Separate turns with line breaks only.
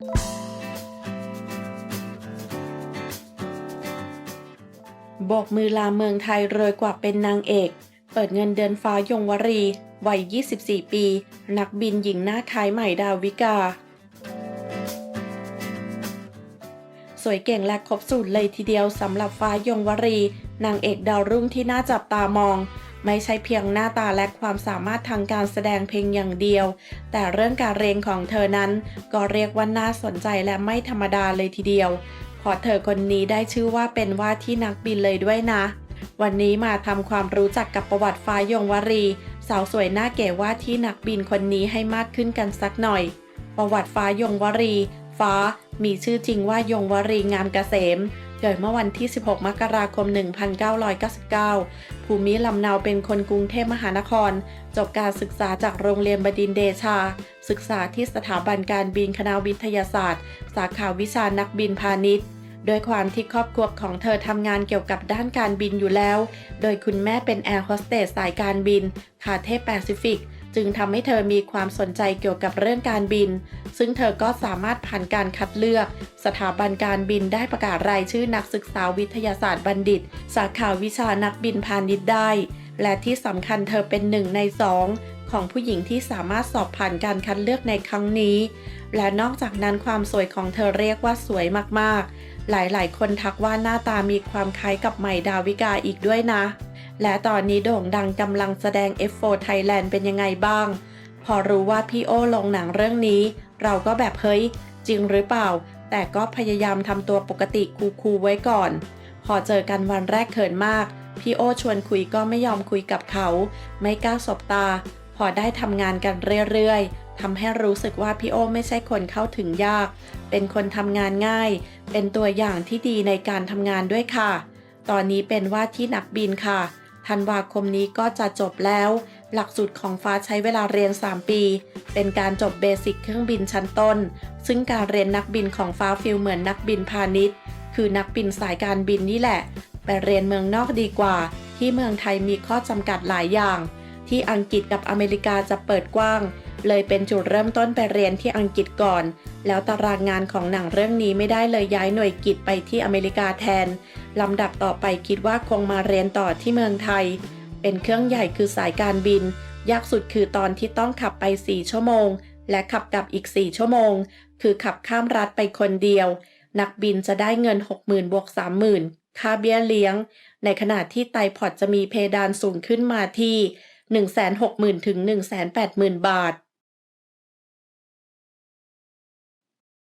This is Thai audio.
โบกมือลาเมืองไทยรวยกว่าเป็นนางเอก เปิดเงินเดือนฟ้ายงวรี วัย 24 ปี นักบินหญิงหน้าคล้ายใหม่ดาวิกา สวยเก่งและครบสูตรเลยทีเดียวสำหรับฟ้ายงวรี นางเอกดาวรุ่งที่น่าจับตามอง ไม่ใช่เพียงหน้าตาและความสามารถทางการแสดงเพลงอย่างเดียว แต่เรื่องการเรียนของเธอนั้นก็เรียกว่าน่าสนใจและไม่ธรรมดาเลยทีเดียวเพราะเธอคนนี้ได้ชื่อว่าเป็นว่าที่นักบินเลยด้วยนะ วันนี้มาทำความรู้จักกับประวัติฟ้ายงวรี สาวสวยหน้าเก๋ว่าที่นักบินคนนี้ให้มากขึ้นกันสักหน่อย ประวัติฟ้ายงวรี ฟ้ามีชื่อจริงว่ายงวรีงามเกษม เกิดเมื่อวันที่ 16 มกราคม 1999 ภูมิลำเนาเป็นคนกรุงเทพมหานคร จบการศึกษาจากโรงเรียนบดินเดชา ศึกษาที่สถาบันการบินคณะวิทยาศาสตร์ สาขาวิชานักบินพาณิชย์โดยความที่ครอบครัวของเธอทำงานเกี่ยวกับด้านการบินอยู่แล้ว โดยคุณแม่เป็นแอร์โฮสเตสสายการบิน คาเทแปซิฟิก จึงทำให้เธอมีความสนใจเกี่ยวกับเรื่องการบิน ซึ่งเธอก็สามารถผ่านการคัดเลือก สถาบันการบินได้ประกาศรายชื่อนักศึกษาวิทยาศาสตร์บัณฑิต สาขาวิชานักบินพาณิชย์ได้ และที่สำคัญเธอเป็นหนึ่งในสองของผู้หญิงที่สามารถสอบผ่านการคัดเลือกในครั้งนี้ และนอกจากนั้นความสวยของเธอเรียกว่าสวยมากๆ หลายๆ คนทักว่าหน้าตามีความคล้ายกับใหม่ดาวิกาอีกด้วยนะ และตอนนี้โด่งดังกำลังแสดง F4 Thailand เป็นยังไงบ้าง พอรู้ว่าพี่โอลงหนังเรื่องนี้ เราก็แบบเฮ้ย จริงหรือเปล่า แต่ก็พยายามทำตัวปกติคูลๆไว้ก่อน พอเจอกันวันแรกเขินมาก พี่โอชวนคุยก็ไม่ยอมคุยกับเขา ไม่กล้าสบตา พอได้ทำงานกันเรื่อยๆทำให้รู้สึกว่าพี่โอไม่ใช่คนเข้าถึงยาก เป็นคนทำงานง่าย เป็นตัวอย่างที่ดีในการทำงานด้วยค่ะ ตอนนี้เป็นว่าที่นักบินค่ะ ธันวาคมนี้ก็จะจบแล้ว หลักสูตรของฟ้าใช้เวลาเรียน 3 ปี เป็นการจบเบสิกเครื่องบินชั้นต้น ซึ่งการเรียนนักบินของฟ้าฟิลเหมือนนักบินพาณิชย์ คือนักบินสายการบินนี่แหละ ไปเรียนเมืองนอกดีกว่า ที่เมืองไทยมีข้อจำกัดหลายอย่าง ที่อังกฤษกับอเมริกาจะเปิดกว้าง เลยเป็นจุดเริ่มต้นไปเรียนที่อังกฤษก่อน แล้วตารางงานของหนังเรื่องนี้ไม่ได้เลยย้ายหน่วยกิจไปที่อเมริกาแทน ลำดับต่อไปคิดว่าคงมาเรียนต่อที่เมืองไทย เป็นเครื่องใหญ่คือสายการบิน ยากสุดคือตอนที่ต้องขับไป 4 ชั่วโมง และขับกลับอีก 4 ชั่วโมง คือขับข้ามรัฐไปคนเดียว นักบินจะได้เงิน 60,000บวก30,000 ค่าเบี้ยเลี้ยง ในขณะที่ไตพอดจะมีเพดานสูงขึ้นมาที่ 160,000ถึง180,000 บาท